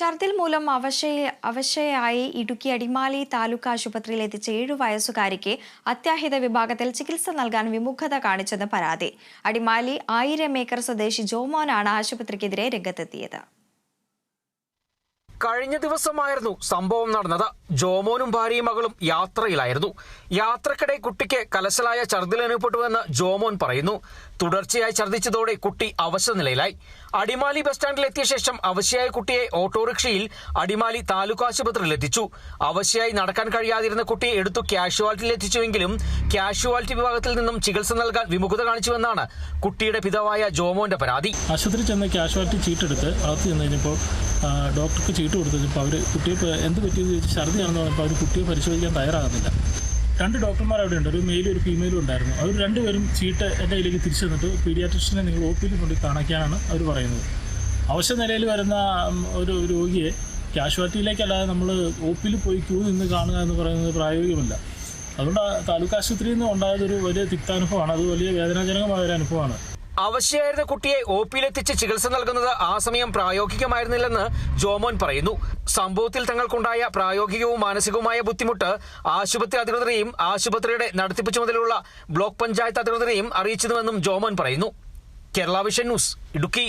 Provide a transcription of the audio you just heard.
ഛർദിൽ മൂലം അവശയ അവശയായി ഇടുക്കി അടിമാലി താലൂക്ക് ആശുപത്രിയിൽ എത്തിച്ച ഏഴു വയസ്സുകാരിക്ക് അത്യാഹിത വിഭാഗത്തിൽ ചികിത്സ നൽകാൻ വിമുഖത കാണിച്ചെന്ന് പരാതി. അടിമാലി ആയിരം ഏക്കർ സ്വദേശി ജോമോനാണ് ആശുപത്രിക്കെതിരെ രംഗത്തെത്തിയത്. കഴിഞ്ഞ ദിവസമായിരുന്നു സംഭവം നടന്നത്. ജോമോനും ഭാര്യയും മകളും യാത്രയിലായിരുന്നു. യാത്രക്കിടെ കുട്ടിക്ക് കലശലായ ഛർദിൽ അനുഭവപ്പെട്ടുവെന്ന് ജോമോൻ പറയുന്നു. തുടർച്ചയായി ഛർദിച്ചതോടെ കുട്ടി അവശനിലയിലായി അടിമാലി ബസ് സ്റ്റാൻഡിൽ എത്തിയ ശേഷം അവശയായ കുട്ടിയെ ഓട്ടോറിക്ഷയിൽ അടിമാലി താലൂക്ക് ആശുപത്രിയിൽ എത്തിച്ചു. അവശയായി നടക്കാൻ കഴിയാതിരുന്ന കുട്ടിയെ എടുത്തു കാഷ്വാലിറ്റിയിൽ എത്തിച്ചുവെങ്കിലും കാഷ്വാലിറ്റി വിഭാഗത്തിൽ നിന്നും ചികിത്സ നൽകാൻ വിമുഖത കാണിച്ചുവെന്നാണ് കുട്ടിയുടെ പിതാവായ ജോമോന്റെ പരാതി. ആശുപത്രി ചെന്ന് കാഷ്വാലിറ്റി ചീട്ടെടുത്ത് അകത്ത് ചെന്ന് കഴിഞ്ഞപ്പോൾ ഡോക്ടർക്ക് ചീട്ട് കൊടുത്തു കഴിഞ്ഞപ്പോൾ അവർ കുട്ടിയെ എന്ത് പറ്റിയെന്ന് ചോദിച്ചാൽ ഛർദിയാണെന്ന് പറഞ്ഞപ്പോൾ അവർ കുട്ടിയെ പരിശോധിക്കാൻ തയ്യാറാകുന്നില്ല. രണ്ട് ഡോക്ടർമാർ അവിടെ ഉണ്ട്. ഒരു മെയിലും ഒരു ഫീമെയിലും ഉണ്ടായിരുന്നു. അവർ രണ്ടുപേരും ചീട്ട് എന്റെ കയ്യിലേക്ക് തിരിച്ചു തന്നിട്ട് പീഡിയാട്രിഷ്യനെ നിങ്ങൾ ഒ പിയിൽ കൊണ്ട് കാണിക്കാനാണ് അവർ പറയുന്നത്. അവശ്യ നിലയിൽ വരുന്ന ഒരു രോഗിയെ കാഷ്വാലിറ്റിയിലേക്കല്ലാതെ നമ്മൾ ഒ പിയിൽ പോയി ക്യൂ നിന്ന് കാണുക എന്ന് പറയുന്നത് പ്രായോഗികമല്ല. അതുകൊണ്ട് താലൂക്ക് ആശുപത്രിയിൽ നിന്ന് ഉണ്ടായതൊരു വലിയ തിക്താനുഭവമാണ്. അത് വലിയ വേദനാജനകമായ ഒരു അനുഭവമാണ്. അവശയായിരുന്ന കുട്ടിയെ ഒ പിയിലെത്തിച്ച് ചികിത്സ നൽകുന്നത് ആ സമയം പ്രായോഗികമായിരുന്നില്ലെന്ന് ജോമോൻ പറയുന്നു. സംഭവത്തിൽ തങ്ങൾക്കുണ്ടായ പ്രായോഗികവും മാനസികവുമായ ബുദ്ധിമുട്ട് ആശുപത്രി അധികൃതരെയും ആശുപത്രിയുടെ നടത്തിപ്പ് ചുമതലയുള്ള ബ്ലോക്ക് പഞ്ചായത്ത് അധികൃതരെയും അറിയിച്ചതുവെന്നും ജോമോൻ പറയുന്നു. Kerala vision news Idukki.